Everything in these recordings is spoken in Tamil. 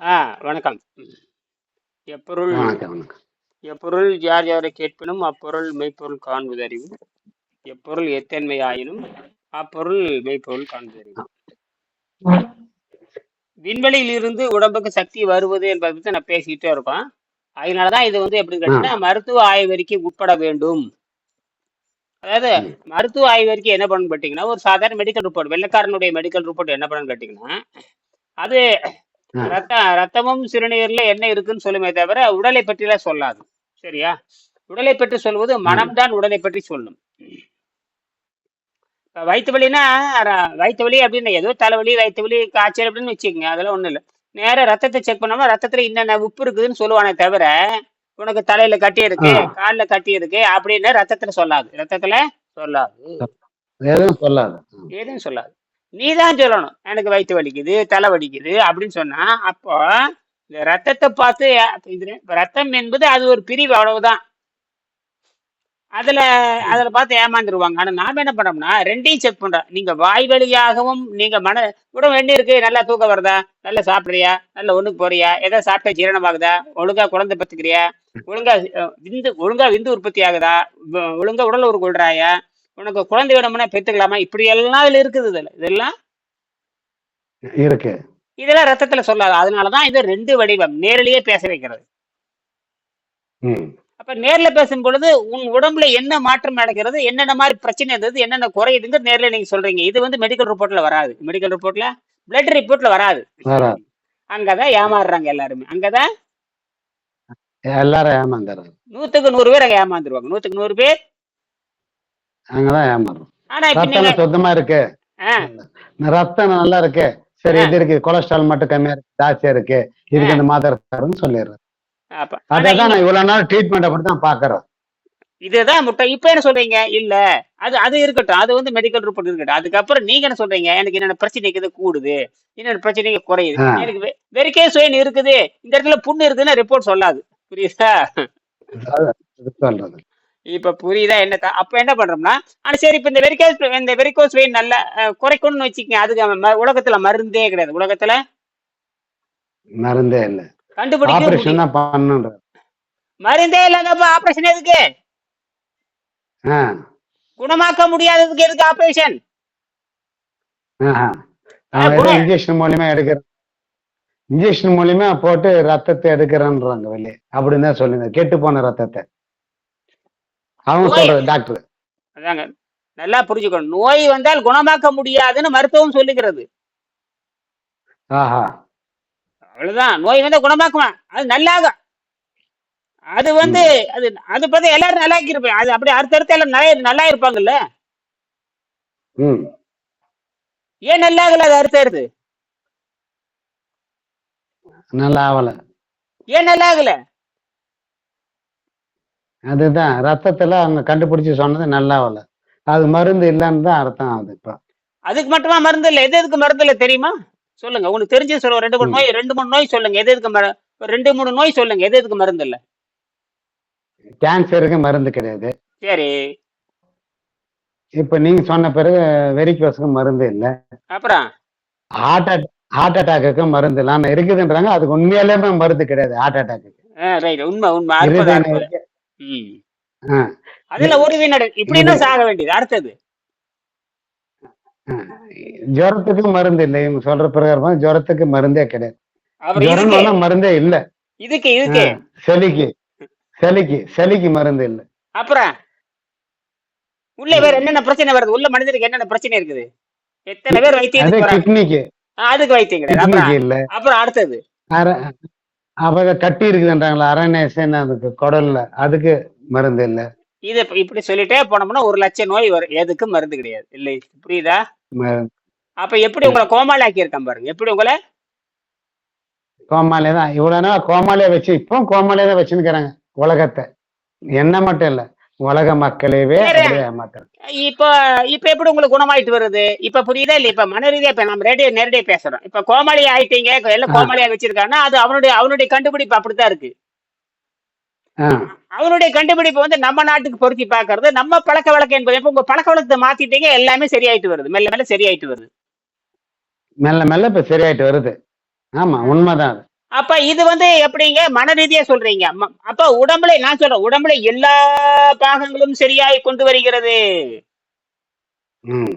ஆ வணக்கம். எப்பொருள் வணக்கம் வணக்கம். எப்பொருள் யார் யாரை கேட்பினும் அப்பொருள் மெய்ப்பொருள் காண்பதறிவு எப்பொருள் எத்தன்மை ஆயினும் அப்பொருள் மெய்ப்பொருள் காண்பதறிவு விண்வெளியில் இருந்து உடம்புக்கு சக்தி வருவது என்பதை பத்தி நான் பேசிக்கிட்டே இருக்கோம். அதனாலதான் இது வந்து எப்படின்னு கேட்டீங்கன்னா மருத்துவ ஆய்வறிக்கை உட்பட வேண்டும். அதாவது மருத்துவ ஆய்வறிக்கை என்ன பண்ணு கேட்டீங்கன்னா ஒரு சாதாரண மெடிக்கல் ரிப்போர்ட் வெள்ளைக்காரனுடைய மெடிக்கல் ரிப்போர்ட் என்ன பண்ணு கேட்டீங்கன்னா அது ஆ. ரத்த ரத்தமும் சிறுநீர்ல என்ன இருக்குன்னு சொல்லுமே தவிர உடலை பற்றிலாம் சொல்லாது. சரியா? உடலை பற்றி சொல்வது மனம்தான் உடலை பற்றி சொல்லும். இப்ப வயிற்று வலினா வயிற்று வலி அப்படின்னு ஏதோ தலைவலி வயிற்று வலி காய்ச்சல் அப்படின்னு வச்சுக்கோங்க. அதெல்லாம் ஒண்ணும் இல்லை. நேரா ரத்தத்தை செக் பண்ணோம்னா ரத்தத்துல என்னென்ன உப்பு இருக்குதுன்னு சொல்லுவானே தவிர உனக்கு தலையில கட்டி இருக்கு கால்ல கட்டி இருக்கு அப்படின்னு ரத்தத்துல சொல்லாது. ரத்தத்துல சொல்லாது. எதுவும் சொல்லாது. எதுவும் சொல்லாது. நீ தான் சொல்லணும். எனக்கு வயிற்று வலிக்குது தலை வலிக்குது அப்படின்னு சொன்னா அப்போ இந்த ரத்தத்தை பார்த்து இது ரத்தம் என்பது அது ஒரு பிரிவு அவ்வளவுதான். அதுல அதுல பார்த்து ஏமாந்துருவாங்க. ஆனா நாம என்ன பண்ணோம்னா ரெண்டையும் செக் பண்றோம். நீங்க வாய் வழியாகவும் நீங்க மன உடம்பு என்ன இருக்கு நல்லா தூக்கம் வருதா? நல்லா சாப்பிடுறியா? நல்ல ஒண்ணுக்கு போறியா? சாப்பிட்டா சாப்பிட்ட ஜீரணமாகுதா? ஒழுங்கா குழந்தை பத்துக்கிறியா ஒழுங்கா விந்து ஒழுங்கா விந்து உற்பத்தி ஆகுதா? ஒழுங்கா உடல் உறுப்பு கொள்றாயா உனக்கு குழந்தை வேணும்னா பெத்துக்கலாமா இப்படி எல்லாம் இதுல இருக்குது இதுல. இதெல்லாம் இருக்கு. இதெல்லாம் ரத்தத்துல சொல்லாது. அதனாலதான் இது ரெண்டு வடிவம். நேரிலேயே பேச வைக்கிறது. அப்ப நேர்ல பேசும் பொழுது உன் உடம்புல என்ன மாற்றம் நடக்கிறது என்னென்ன மாதிரி பிரச்சனை இருந்தது என்னென்ன குறையுதுங்க நேர்ல நீங்க சொல்றீங்க. இது வந்து மெடிக்கல் ரிப்போர்ட்ல வராது. மெடிக்கல் ரிப்போர்ட்ல பிளட் ரிப்போர்ட்ல வராது. அங்கதான் ஏமாறுறாங்க எல்லாருமே. அங்கதான் எல்லாரும் ஏமாந்துடுறாங்க. நூத்துக்கு நூறு பேர் அங்க ஏமாந்துருவாங்க. நூத்துக்கு நூறு பேர் அங்கதான் ஏமாறுறோம். நீங்க ரத்தம் சுத்தமா இருக்கு. ரத்தம் நல்லா இருக்கு. சரி இது இருக்கு. கொலஸ்ட்ரால் மட்டும் கம்மியா இருக்கு. ஜாஸ்தியா இருக்கு. இதுக்கு இந்த மாத்திரை தருன்னு சொல்லிடுறேன். அப்ப ஆனா அதை தான் இங்க நான் இவ்வளவு நாள் ட்ரீட்மெண்ட் அப்படி தான் பாக்குறேன் இதுதான் முட்டை. இப்ப என்ன சொல்றீங்க? இல்ல. அது அது இருக்கட்டும். அது வந்து மெடிக்கல் ரிப்போர்ட் இருக்கட்டும். அதுக்கப்புறம் நீங்க என்ன சொல்றீங்க? எனக்கு என்னென்ன பிரச்சனை இருக்குது? கூடுது. என்னென்ன பிரச்சனைங்க குறையுது? எனக்கு வெறிக்கே சுயன் இருக்குது. இந்த இடத்துல புண்ணு இருக்குன்னு ரிப்போர்ட் சொல்லாது. புரியுதா? இப்ப புரியுதா என்ன அப்ப என்ன பண்றோம்னா ஆனா சரி இப்ப இந்த வெரிகோஸ் இந்த வெரிகோஸ் வெயின் நல்ல குறைக்கணும்னு வச்சுக்கங்க அதுக்கு உலகத்துல மருந்தே கிடையாது. உலகத்துல மருந்தே இல்லை. பண்ணுன்ற மருந்தே இல்லாதப்ப ஆபரேஷன் எதுக்கு? குணமாக்க முடியாததுக்கு எதுக்கு ஆபரேஷன் இன்ஜெக்ஷன் மூலியமா எடுக்கிற இன்ஜெக்ஷன் மூலியமா போட்டு ரத்தத்தை எடுக்கிறேன்றாங்க வெளியே. அப்படின்னு தான் சொல்லுங்க கெட்டு போன ரத்தத்தை. அவங்க சொல்றது டாக்டர் அதாங்க. நல்லா புரிஞ்சுக்கணும். நோய் வந்தால் குணமாக்க முடியாதுன்னு மருத்துவம் சொல்லுகிறது. அவ்வளவுதான். நோய் வந்தா குணமாக்குமா அது நல்லாகும் அது வந்து அது அது பார்த்தா எல்லாரும் நல்லா இருப்பாங்க அது அப்படி அடுத்தடுத்து எல்லாம் நல்லா நல்லா இருப்பாங்கல்ல ஏன் நல்லா ஆகல அது அடுத்து அடுத்து நல்லா ஆவல ஏன் நல்லா ஆகல அதுதான். ரத்தத்துல அவங்க கண்டுபிடிச்சு சொன்னது நல்லா ஆவல அது மருந்து இல்லைன்னு தான் அர்த்தம் ஆகுது இப்போ. அதுக்கு மட்டுமா மருந்து இல்லை? எது எதுக்கு மருந்து இல்லை தெரியுமா? சொல்லுங்க. உங்களுக்கு தெரிஞ்சு சொல்லுங்க. ரெண்டு மூணு நோய் ரெண்டு மூணு நோய் சொல்லுங்க. எது எதுக்கு மரு- ரெண்டு மூணு நோய் சொல்லுங்க. எது எதுக்கு மருந்து இல்லை? கேன்சருக்கு மருந்து கிடையாது. சரி. இப்போ நீங்க சொன்ன பிறகு வெரிக்கோஸுக்கு மருந்து இல்லை. அப்புறம்? ஹார்ட் அட் ஹார்ட் அட்டாக்கு மருந்து இல்லை. ஆனால் இருக்குதுன்றாங்க. அதுக்கு உண்மையாலேயுமே மருந்து கிடையாது. ஹார்ட் அட்டாக்கு உண்மை உண்மை. அதுல இ- உறுதி நடு இப்படி இது தான் சாக வேண்டியது. அடுத்தது. ஜுரத்துக்கு மருந்து இல்லை. இவங்க சொல்ற பிரகாரம் ஜுரத்துக்கு மருந்தே கிடையாது. ஜுரம் மருந்தே இல்லை. இதுக்கு இதுக்கு. சளிக்கு சளிக்கு சளிக்கு மருந்து இல்லை. அப்புறம்? உள்ள வேற என்னென்ன பிரச்சனை வருது? உள்ள மனிதருக்கு என்னென்ன பிரச்சனை இருக்குது? எத்தனை பேர் ஆ, அதுக்கு வைத்தியம் கிடையாது அப்புறம்? அடுத்தது. அர அவங்க கட்டி இருக்குதுன்றாங்களா அரணேசன் அதுக்கு குடல்ல. அதுக்கு மருந்து இல்லை. இது இப்ப இப்படி சொல்லிட்டே போனோம்னா ஒரு லட்சம் நோய் வரும் எதுக்கு மருந்து கிடையாது. இல்லை புரியுதா? அப்ப எப்படி உங்களை கோமாளி ஆக்கி இருக்கான் பாருங்க. எப்படி உங்களை? கோமாலே தான் இவ்வளவு நாள் கோமாலே வச்சு இப்போ கோமாலே தான் வச்சுருக்கிறாங்க உலகத்தை. என்ன மட்டும் இல்ல. உலக ஏமாத்துறாங்க இப்ப இப்ப எப்படி உங்களுக்கு குணமாயிட்டு வருது? இப்ப புரியுதா இல்ல இப்ப மன ரீதியா இப்ப நம்ம ரேடியோ நேரடியா பேசுறோம். இப்ப கோமாளி ஆயிட்டீங்க எல்லாம் கோமாளியா வச்சிருக்காங்கன்னா அது அவனுடைய அவனுடைய கண்டுபிடிப்பு அப்படித்தான் இருக்கு. அவனுடைய கண்டுபிடிப்பு வந்து நம்ம நாட்டுக்கு பொருத்தி பார்க்கறது நம்ம பழக்க வழக்கம் என்பது. இப்ப உங்க பழக்க வழக்கத்தை மாத்திட்டீங்க எல்லாமே சரியாயிட்டு வருது. மெல்ல மெல்ல சரியாயிட்டு வருது. மெல்ல மெல்ல இப்ப சரியாயிட்டு வருது. ஆமா உண்மைதான் அப்ப இது வந்து எப்படிங்க? மன ரீதியா சொல்றீங்க அப்ப உடம்புல நான் சொல்றேன் உடம்புல எல்லா பாகங்களும் சரியாய் கொண்டு வருகிறது. ம்.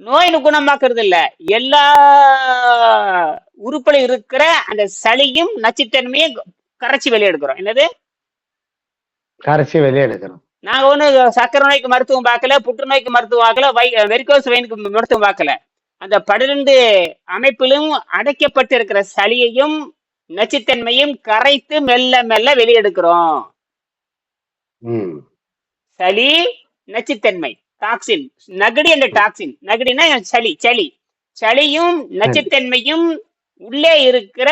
நோயின் குணமாக்குறது இல்ல எல்லா உறுப்புல இருக்கிற அந்த சளியும் நச்சுத்தன்மையும் கரைச்சி வெளியெடுக்கிறோம். என்னது? கரைச்சி வெளியே எடுக்கிறோம் நாங்க ஒண்ணு சக்கரை நோய்க்கு மருத்துவம் பார்க்கல புற்றுநோய்க்கு மருத்துவம் பார்க்கல வை வெரிகோஸ் வெயினுக்கு மருத்துவம் பார்க்கல. அந்த பன்னிரண்டு அமைப்பிலும் அடைக்கப்பட்டிருக்கிற சளியையும் நச்சுத்தன்மையும் கரைத்து மெல்ல மெல்ல வெளியெடுக்கிறோம். சளி நச்சுத்தன்மை டாக்ஸின் நகடி என்ற டாக்ஸின் நகடினா சளி சளி. சளியும் நச்சுத்தன்மையும் உள்ளே இருக்கிற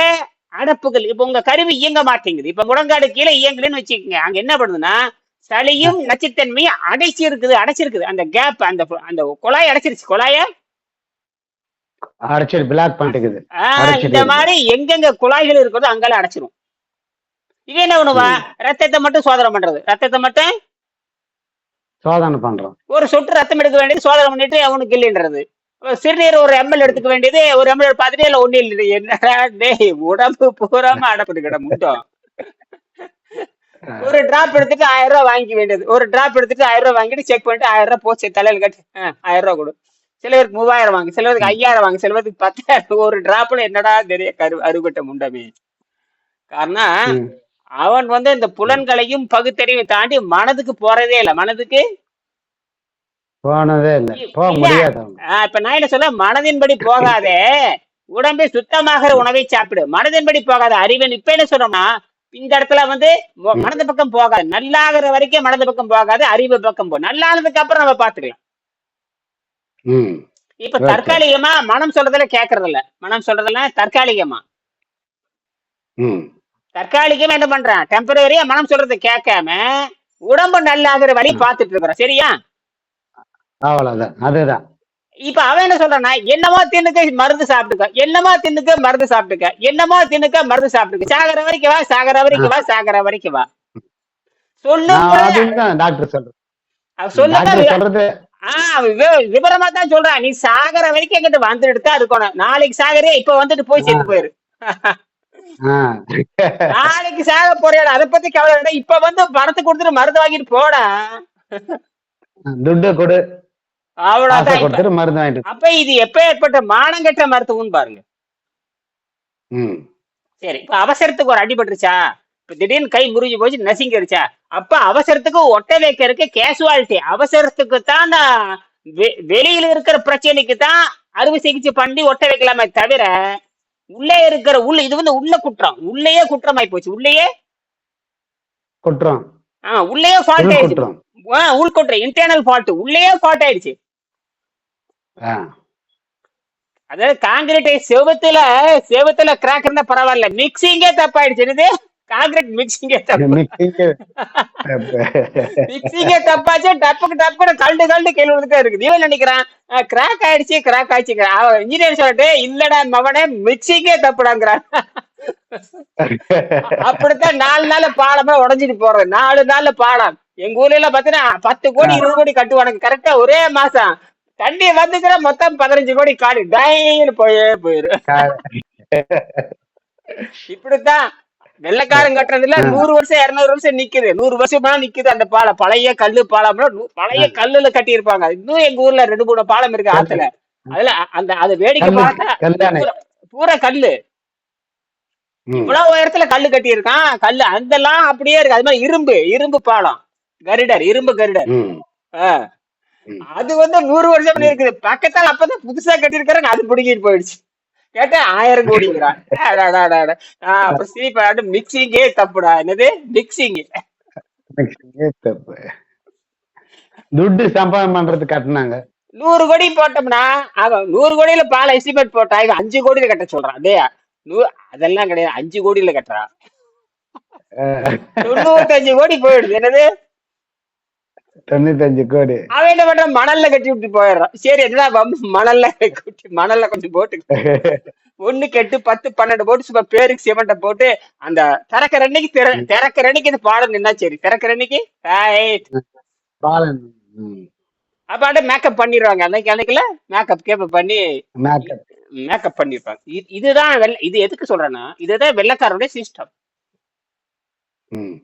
அடப்புகள். இப்ப உங்க கருவி இயங்க மாட்டேங்குது. இப்ப முழங்காடு கீழே இயங்குதுன்னு வச்சுக்கோங்க. அங்க என்ன பண்ணுதுன்னா சளியும் நச்சுத்தன்மையும் அடைச்சி இருக்குது அடைச்சிருக்குது. அந்த கேப் அந்த அந்த குழாய் அடைச்சிருச்சு. குழாய அடைச்சிட்டு பிளாக் பண்ணிட்டுக்குது இந்த. மாதிரி எங்கெங்க குழாய்கள் இருக்கிறதோ அங்கெல்லாம் அடைச்சிரும். இது என்ன பண்ணுவா ரத்தத்தை மட்டும் சோதனை பண்றது. ரத்தத்தை மட்டும் சோதனை பண்றோம். ஒரு சொட்டு ரத்தம் எடுக்க வேண்டியது சோதனை பண்ணிட்டு அவனுக்கு இல்லைன்றது சிறுநீர் ஒரு எம்எல் எடுத்துக்க வேண்டியது ஒரு எம்எல் பார்த்துட்டு இல்ல ஒண்ணு இல்லை. என்னடா டேய் உடம்பு பூராம அடப்பட்டு கிட முட்டம் ஒரு டிராப் எடுத்துட்டு ஆயிரம் ரூபாய் வாங்கிக்க வேண்டியது. ஒரு டிராப் எடுத்துட்டு ஆயிரம் ரூபாய் வாங்கிட்டு செக் பண்ணிட்டு ஆயிரம் ரூபாய் போச்சு தலையில கட்டு. ஆயிரம் ரூபாய் கொடு. சில பேருக்கு மூவாயிரம் வாங்க சில பேருக்கு ஐயாயிரம் வாங்க சில பேருக்கு பத்தாயிரம் ஒரு டிராப்ல என்னடா தெரிய கரு அறுபட்ட முண்டமே. காரணம். அவன் வந்து இந்த புலன்களையும் பகுத்தறிவை தாண்டி மனதுக்கு போறதே இல்லை. மனதுக்கு? போனதே இல்லை. போக. முடியாது இப்ப நான் என்ன சொல்ல மனதின்படி போகாதே. உடம்பை சுத்தமாகிற உணவை சாப்பிடு. மனதின்படி போகாத. அறிவன் இப்ப என்ன சொல்றோம்னா இந்த இடத்துல வந்து மனது பக்கம் போகாது. நல்லாகிற வரைக்கும் மனது பக்கம் போகாது. அறிவு பக்கம் போ. நல்லானதுக்கு அப்புறம் நம்ம பாத்துக்கலாம். ம். இப்ப. தற்காலிகமா மனம் சொல்றதுல கேக்குறது இல்ல மனம் சொல்றதெல்லாம் தற்காலிகமா. ம். தற்காலிகமா என்ன பண்றான்? டெம்பரரியா மனம் சொல்றதை கேட்காம உடம்பு நல்லாகிற வழி பார்த்துட்டு இருக்கிறான். சரியா? அவ்வளவுதான். அதுதான். இப்ப அவன் என்ன சொல்றான்னா என்னமோ தின்னுக்க மருந்து சாப்பிட்டுக்க என்னமோ தின்னுக்க மருந்து சாப்பிட்டுக்க என்னமோ தின்னுக்க மருந்து சாப்பிட்டுக்க. சாகர வரைக்கும் வா சாகர வரைக்கும் வா சாகர வரைக்கும் வா. டாக்டர் சொல்லுங்க டாக்டர் சொல்றது ஆஹ் விவரமா தான் சொல்றான் நீ சாகர வரைக்கும் எங்கிட்ட வந்துட்டு தான் இருக்கணும். நாளைக்கு சாகரே இப்ப வந்துட்டு போய் செத்து போயிரு. நாளைக்கு சாக போறியாடா. அதை பத்தி கவலை இப்ப வந்து பணத்தை கொடுத்துட்டு மருந்து வாங்கிட்டு போடா. துட்டு கொடு. அவ்வளவுதான் மருந்து வாங்கிட்டு அப்ப இது எப்ப ஏற்பட்ட மானங்கெட்ட மருத்துவம்னு பாருங்க. சரி இப்ப அவசரத்துக்கு ஒரு அடிபட்டுருச்சா? திடீர்னு கை முறிஞ்சு போச்சு நசிங்கிருச்சா அப்ப அவசரத்துக்கு ஒட்ட வைக்கிறதுக்கு கேசுவாலிட்டி அவசரத்துக்கு தான் வெளியில இருக்கிற பிரச்சனைக்கு தான் அறுவை சிகிச்சை பண்ணி ஒட்ட வைக்கலாமே தவிர உள்ளே இருக்கிற உள்ள இது வந்து உள்ள குற்றம். உள்ளேயே குற்றமாயி போச்சு. உள்ளேயே? குற்றம். ஆ உள்ளேயே ஃபால்ட் ஆயிடுச்சு. குற்றம். ஆ, உள் குற்றம். இன்டர்னல் ஃபால்ட் உள்ளேயே ஃபால்ட் ஆயிடுச்சு. அதாவது காங்கிரீட் செவத்துல செவத்துல கிராக் இருந்தா பரவாயில்ல. மிக்சிங்கே தப்பாயிடுச்சு. என்னது? காங்கிரீட் மிக்சிங்கே மிக்சிங்கே தப்பாச்சு டப்புக்கு டப்புக்கு கல்டு கல்டு கேள்வி வந்துட்டே இருக்குது. இவன் நினைக்கிறான்? கிராக் ஆயிடுச்சு கிராக் ஆயிடுச்சு இன்ஜினியர் சொல்லிட்டு இல்லடா மவனே மிக்சிங்கே தப்புடாங்கிறான். அப்படித்தான் நாலு நாள் பாலமா உடஞ்சிட்டு போறது. நாலு நாள்ல பாலம். எங்க ஊர்ல எல்லாம் பாத்தீங்கன்னா பத்து கோடி இருபது கோடி கட்டுவானுங்க கரெக்டா ஒரே மாசம். தண்ணி வந்துக்கிற மொத்தம் பதினஞ்சு கோடி காடு. டைன்னு போயே போயிரு இப்படித்தான் வெள்ளக்காரன் கட்டுறதுல நூறு வருஷம் இருநூறு வருஷம் நிக்குது. நூறு வருஷமா நிக்குது அந்த பாலம் பழைய கல்லு பாலம் பழைய கல்லுல கட்டி இருப்பாங்க இன்னும் எங்க ஊர்ல ரெண்டு மூணு பாலம் இருக்கு ஆத்துல. அதுல அந்த அது வேடிக்கை பார்த்தா. பூரா- கல்லு. இவ்வளவு உயரத்துல கல்லு கட்டி இருக்கான் கல்லு அதெல்லாம் அப்படியே இருக்கு. அது மாதிரி இரும்பு இரும்பு பாலம். கரிடர் இரும்பு கரிடர். அது வந்து நூறு வருஷம் இருக்குது பக்கத்தால அப்பதான் புதுசா கட்டியிருக்காங்க அது பிடிக்கிட்டு போயிடுச்சு. கேட்டா ஆயிரம் கோடிங்கிறான் அப்புறம் சிரிப்பாடு மிக்சிங்கே தப்புடா. என்னது? மிக்சிங் மிக்சிங்கே தப்பு. துட்டு சம்பாதம் பண்றது கட்டினாங்க. நூறு கோடி போட்டோம்னா அவன் நூறு கோடியில பால் எஸ்டிமேட் போட்டா இவன் அஞ்சு கோடியில கட்ட சொல்றான். டேய் நூ அதெல்லாம் கிடையாது. அஞ்சு கோடியில கட்டுறான். தொண்ணூத்தஞ்சு கோடி போயிடுது. என்னது? தொண்ணூத்தஞ்சு கோடி. அவன் என்ன பண்றான்? மணல்ல கட்டி விட்டு போயிடுறான். சரி என்ன வம்பு, மணல்ல கட்டி மணல்ல கொஞ்சம் போட்டு. ஒண்ணு கெட்டு பத்து பன்னெண்டு போட்டு சும்மா பேருக்கு சிமெண்ட போட்டு அந்த திறக்கிற அன்னைக்கு திற- திறக்கிற அன்னைக்கு இந்த பாடம் நின்னா சரி. திறக்கிற அன்னைக்கு. அப்ப அப்படியே மேக்கப் பண்ணிடுவாங்க. அன்னைக்கு அன்னைக்குல மேக்கப் கேப் பண்ணி மேக்கப் மேக்கப் பண்ணிருப்பாங்க. இது- இதுதான் வெள்ள இது எதுக்கு சொல்றேன்னா இதுதான் வெள்ளக்காரனுடைய சிஸ்டம் ம்.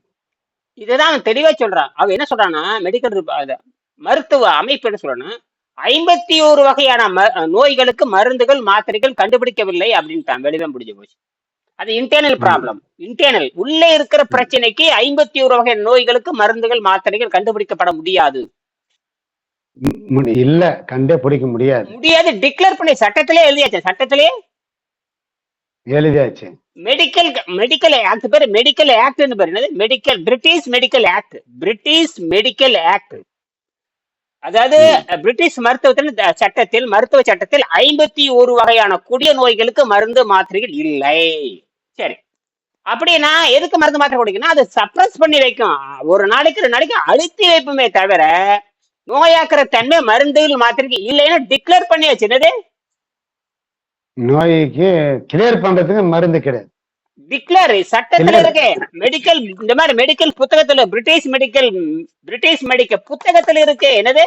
இதுதான் தெளிவா சொல்றான். அவன் என்ன சொல்றான்னா மெடிக்கல் மருத்துவ அமைப்பு என்ன சொல்றான்னா ஐம்பத்தி ஒரு வகையான ம- நோய்களுக்கு மருந்துகள் மாத்திரைகள் கண்டுபிடிக்கவில்லை அப்படின்ட்டான். வெளிதான் முடிஞ்சு போச்சு. அது இன்டர்னல் ப்ராப்ளம் இன்டர்னல் உள்ளே இருக்கிற. பிரச்சனைக்கு ஐம்பத்தி ஒரு வகை நோய்களுக்கு மருந்துகள் மாத்திரைகள் கண்டுபிடிக்கப்பட முடியாது. இல்ல கண்டே பிடிக்க முடியாது. முடியாது. டிக்ளேர் பண்ணி சட்டத்திலே எழுதியாச்சு. சட்டத்திலே எழுதியாச்சு. மெடிக்கல் மெடிக்கல் ஆக்ட் பேர் மெடிக்கல் ஆக்ட்னு பேர். என்னது? Medical British medical act British medical act அதாவது பிரிட்டிஷ் மருத்துவத்தின் சட்டத்தில் மருத்துவ சட்டத்தில் ஐம்பத்தி ஒரு வகையான கொடிய நோய்களுக்கு மருந்து மாத்திரைகள் இல்லை. சரி. அப்படின்னா எதுக்கு மருந்து மாத்திரை குடிக்கணும் அதை சப்ரஸ் பண்ணி வைக்கும். ஒரு நாளைக்கு ரெண்டு நாளைக்கு அழுத்தி வைப்புமே தவிர நோயாக்குற தன்மை மருந்துகள் மாத்திரைக்கு இல்லைன்னு டிக்ளேர் பண்ணி வச்சு என்னது? நோய்க்கு கிளியர் பண்றதுக்கு மருந்து கிடையாது. டிக்ளேர் சட்டத்துல இருக்கு மெடிக்கல் இந்த மாதிரி மெடிக்கல் புத்தகத்துல பிரிட்டிஷ் மெடிக்கல் பிரிட்டிஷ் மெடிக்கல் புத்தகத்துல இருக்கு என்னது?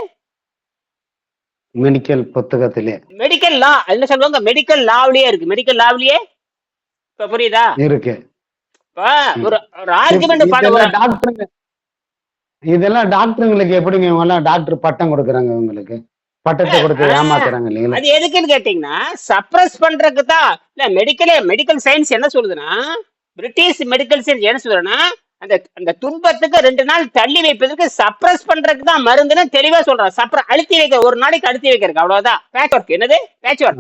மெடிக்கல் புத்தகத்திலே. மெடிக்கல் லா என்ன சொல்லுவாங்க? மெடிக்கல் லாவ்லயே இருக்கு. மெடிக்கல் லாவ்லயே இப்ப புரியுதா? இருக்கு. ஒரு ஒரு ஆர்குமெண்ட் இதெல்லாம் டாக்டருங்க இதெல்லாம் டாக்டருங்களுக்கு எப்படிங்க இவங்க எல்லாம் டாக்டர் பட்டம் கொடுக்குறாங்க இவங்களுக்கு? பட்டத்தை கொடுத்து ஏமாத்துறாங்க இல்லைங்களா? அது எதுக்குன்னு கேட்டீங்கன்னா சப்ரஸ் பண்றதுக்கு தான் இல்ல மெடிக்கல் மெடிக்கல் சயின்ஸ் என்ன சொல்லுதுன்னா பிரிட்டிஷ் மெடிக்கல் சயின்ஸ் என்ன சொல்றதுன்னா அந்த அந்த துன்பத்துக்கு ரெண்டு நாள் தள்ளி வைப்பதற்கு சப்ரஸ் பண்றதுக்கு தான் மருந்துன்னு தெளிவா சொல்றான். சப்ர அழுத்தி வைக்க ஒரு நாளைக்கு அழுத்தி வைக்கிறதுக்கு அவ்வளவுதான். பேட்ச் ஒர்க் என்னது? Patch work.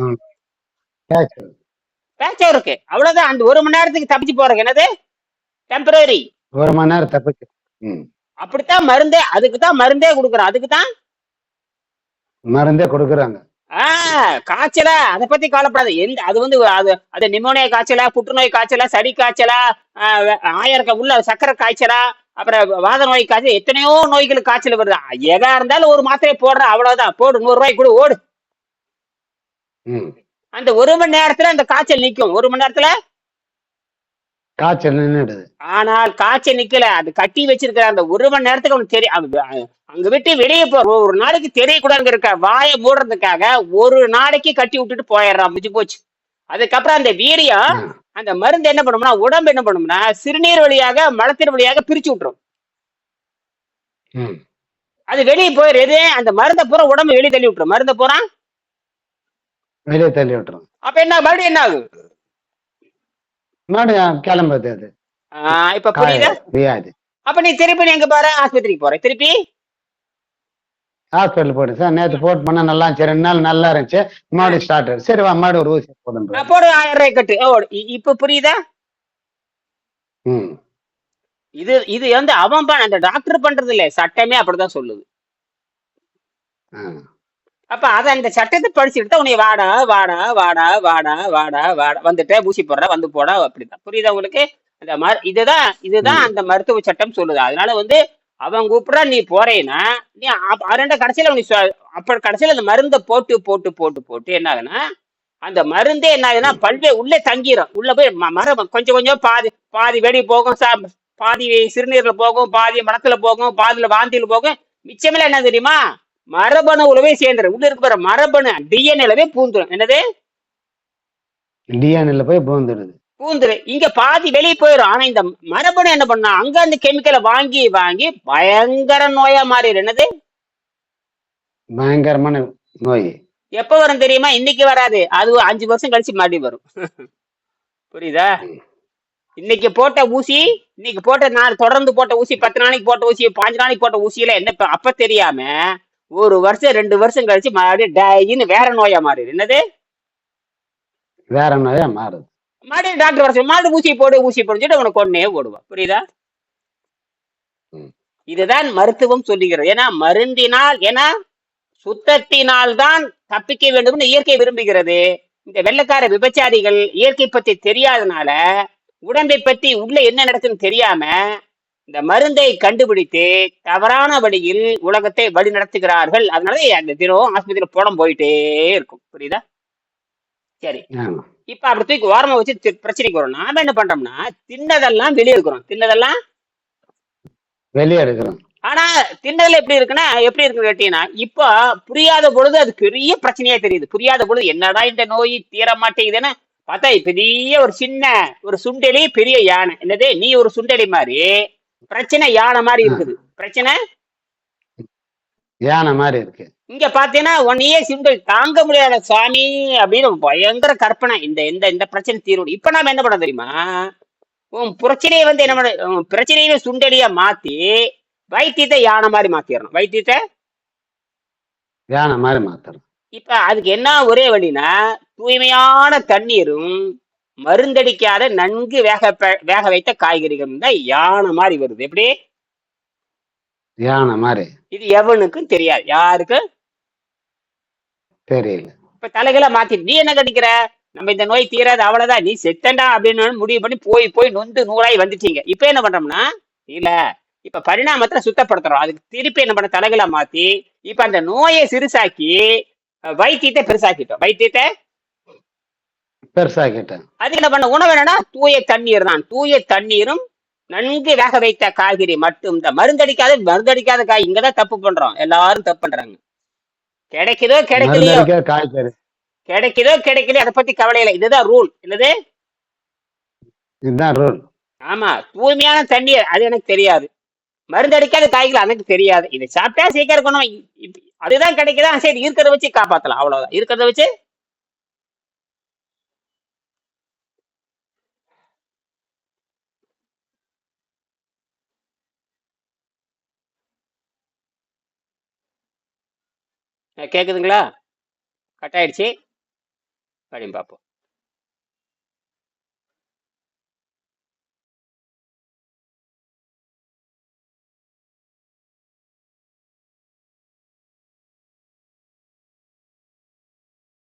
பேட்ச் ஒர்க் அவ்வளவுதான். அந்த ஒரு மணி நேரத்துக்கு தப்பிச்சு போறதுக்கு என்னது? டெம்பரரி ஒரு மணி நேரம் தப்பிச்சு. ம். அப்படித்தான் மருந்தே அதுக்கு தான் மருந்தே கொடுக்குறோம் அதுக்கு தான் மருந்தே கொடுக்குறாங்க. ஆஹ் காய்ச்சலா? அதை பத்தி கவலைப்படாது. எந்த அது வந்து அது அது நிமோனியா காய்ச்சலா புற்றுநோய் காய்ச்சலா சளி காய்ச்சலா ஆயிரம் உள்ள சக்கரை காய்ச்சலா அப்புறம் வாத நோய் காய்ச்சல் எத்தனையோ நோய்களுக்கு காய்ச்சல் வருது. எதா இருந்தாலும் ஒரு மாத்திரை போடுற அவ்வளவுதான். போடு நூறு ரூபாய்க்கு கூட ஓடு. அந்த ஒரு மணி நேரத்துல அந்த காய்ச்சல் நிக்கும். ஒரு மணி நேரத்துல காய்ச்சல் நின்றுடுது ஆனால் காய்ச்சல் நிக்கல. அது கட்டி வச்சிருக்கிற அந்த ஒரு மணி நேரத்துக்கு அவனுக்கு தெரியும் அங்க விட்டு வெளியே போ ஒரு நாளைக்கு தெரியக்கூடாதுங்க இருக்க வாயை மூடுறதுக்காக ஒரு நாளைக்கு கட்டி விட்டுட்டு போயிடுறான். முடிஞ்சு போச்சு. அதுக்கப்புறம் அந்த வீரியம். அந்த மருந்து என்ன பண்ணும்னா உடம்பு என்ன பண்ணும்னா சிறுநீர் வழியாக மலத்தின் வழியாக பிரிச்சு விட்டுரும். அது வெளியே போயிரு எது அந்த மருந்தை பூரா உடம்பு வெளியே தள்ளி விட்டுரும். மருந்தை பூரா? வெளியே தள்ளி விட்டுரும். அப்ப என்ன மறுபடியும் என்ன ஆகும்? மறுபடியும் கிளம்புது அது. இப்ப புரியுதா? அப்ப நீ திருப்பி எங்க போற ஆஸ்பத்திரிக்கு போற. திருப்பி? ஹாஸ்பிட்டல் போயிட்டு சார். நேற்று போட்டு பண்ணா நல்லா இருந்துச்சு. ரெண்டு நாள் நல்லா இருந்துச்சு. மறுபடியும் ஸ்டார்ட் சரி வா மறுபடியும் ஒரு ஊசி போதும் போடு ஆயிரம் ரூபாய் கட்டு. ஓ இப்ப புரியுதா? ம். இது இது வந்து அவன் அந்த டாக்டர் பண்றது இல்ல சட்டமே அப்படிதான் சொல்லுது. ஆ. அப்ப அத அந்த சட்டத்தை படிச்சுட்டு தான் உன்னை வாடா வாடா வாடா வாடா வாடா வாடா. வந்துட்டே ஊசி போடுற வந்து போடா அப்படிதான். புரியுதா உங்களுக்கு? அந்த இதுதான் இதுதான். அந்த மருத்துவ சட்டம் சொல்லுது. அதனால வந்து அவன் கூப்பிடா நீ போறேன்னா நீ அரண்ட கடைசியில சொ- அப்ப கடைசியில அந்த மருந்தை போட்டு போட்டு போட்டு போட்டு என்ன ஆகுனா அந்த மருந்தே என்ன ஆகுதுன்னா பல்வே உள்ளே தங்கிரும். உள்ள போய் மரம் கொஞ்சம் கொஞ்சம் பாதி பாதி வெடி போகும் சா- பாதி சிறுநீர்ல போகும் பாதி மலத்துல போகும் பாதியில வாந்தியில போகும். மிச்சமெல்லாம் என்ன தெரியுமா? மரபணுவுலவே சேர்ந்துரும் உள்ள இருக்க பாரு மரபணு டிஎன்ஏலவே பூந்துரும். என்னது? டிஎன்ஏல போய் பூந்துடுது பூந்துரு. இங்க பாதி வெளியே போயிடும் ஆனா இந்த மரபணு என்ன பண்ணா அங்க அந்த கெமிக்கலை வாங்கி வாங்கி பயங்கர நோயா மாறிடும் என்னது? பயங்கரமான நோய். எப்ப வரும் தெரியுமா? இன்னைக்கு வராது. அது அஞ்சு வருஷம் கழிச்சு மறுபடியும் வரும். புரியுதா? இன்னைக்கு போட்ட ஊசி இன்னைக்கு போட்ட நான் தொடர்ந்து போட்ட ஊசி பத்து நாளைக்கு போட்ட ஊசி பாஞ்சு நாளைக்கு போட்ட ஊசியில என்ன அப்ப தெரியாம ஒரு வருஷம் ரெண்டு வருஷம் கழிச்சு மறுபடியும் டயின்னு வேற நோயா மாறிடும் என்னது? வேற நோயா மாறுது. மறுபடியும் டாக்டர் வர சொல்லி. மறுபடியும் ஊசி போடு ஊசி போடுன்னு சொல்லிட்டு உனக்கு கொன்னே போடுவான் புரியுதா. இதுதான் மருத்துவம் சொல்லுகிறது. ஏன்னா மருந்தினால் ஏன்னா சுத்தத்தினால் தான் தப்பிக்க வேண்டும்னு இயற்கை விரும்புகிறது. இந்த வெள்ளக்கார விபச்சாரிகள் இயற்கை பத்தி தெரியாதனால உடம்பை பத்தி உள்ள என்ன நடக்குன்னு தெரியாம இந்த மருந்தை கண்டுபிடித்து தவறான வழியில் உலகத்தை வழி நடத்துகிறார்கள். அதனால அந்த தினம் ஆஸ்பத்திரியில போடம் போயிட்டே இருக்கும். புரியுதா? சரி. இப்ப அப்படி தூக்கி ஓரமா வச்சு பிரச்சனைக்கு வரும். நாம என்ன பண்றோம்னா தின்னதெல்லாம் வெளியே இருக்கிறோம் தின்னதெல்லாம்? வெளியே எடுக்கிறோம். ஆனா திண்டல் எப்படி இருக்குன்னா எப்படி இருக்குன்னு கேட்டீங்கன்னா இப்போ புரியாத பொழுது அது பெரிய பிரச்சனையா தெரியுது. புரியாத பொழுது என்னடா இந்த நோய் தீர மாட்டேங்குதுன்னு பார்த்தா பெரிய ஒரு சின்ன ஒரு சுண்டெலி பெரிய யானை. என்னது? நீ ஒரு சுண்டெலி மாதிரி பிரச்சனை யானை மாதிரி இருக்குது. பிரச்சனை? யானை மாதிரி இருக்கு. இங்க பாத்தீங்கன்னா ஒன்னையே சிண்டல் தாங்க முடியாத சாமி அப்படின்னு பயங்கர கற்பனை. இந்த இந்த இந்த பிரச்சனை தீரும் இப்ப நாம என்ன பண்ண தெரியுமா? உன் பிரச்சனையை வந்து என்ன பண்ண பிரச்சனையை சுண்டலியா மாத்தி வைத்தியத்தை யானை மாதிரி மாத்திடணும் வைத்தியத்தை? யானை மாதிரி மாத்துறோம் இப்ப அதுக்கு என்ன ஒரே வழினா தூய்மையான தண்ணீரும் மருந்தடிக்காத நன்கு வேக வேக வைத்த காய்கறிகள் தான் யானை மாதிரி வருது. எப்படி? யானை மாதிரி. இது எவனுக்கும் தெரியாது. யாருக்கு? தெரியல. இப்ப தலைகளை மாத்தி நீ என்ன கணிக்கிற நம்ம இந்த நோய் தீராது அவ்வளவுதான். நீ செத்தண்டா அப்படின்னு முடிவு பண்ணி போய் போய் நொந்து நூறாய் வந்துட்டீங்க. இப்ப என்ன பண்றோம்னா இல்ல இப்ப பரிணாமத்தை சுத்தப்படுத்துறோம். அதுக்கு திருப்பி என்ன பண்ண தலைகளை மாத்தி இப்ப அந்த நோயை சிறுசாக்கி வைத்தியத்தை பெருசாக்கிட்டோம். வைத்தியத்தை பெருசாக்கிட்டேன் அதுக்கு என்ன பண்ண உணவு என்னன்னா தூய தண்ணீர் தான். தூய தண்ணீரும் நன்கு வேக வைத்த காய்கறி மட்டும் தான். மருந்தடிக்காத மருந்தடிக்காத காய் இங்கதான் தப்பு பண்றோம். எல்லாரும் தப்பு பண்றாங்க. கிடைக்குதோ கிடைக்கலையோ? காய்கறி. கிடைக்குதோ கிடைக்கலையோ அதை பத்தி கவலை இல்லை. இதுதான் ரூல். இல்லது இதுதான் ரூல். ஆமா. தூய்மையான தண்ணீர் அது எனக்கு தெரியாது. மருந்தடிக்காத காய்கள் எனக்கு தெரியாது. இதை சாப்பிட்டா சீக்கிரம் இருக்கணும். அதுதான் கிடைக்குதா? சரி இருக்கிறத வச்சு காப்பாத்தலாம். அவ்வளவுதான். இருக்கிறத வச்சு கேட்குதுங்களா கட் ஆயிடுச்சு அப்படின்னு பார்ப்போம்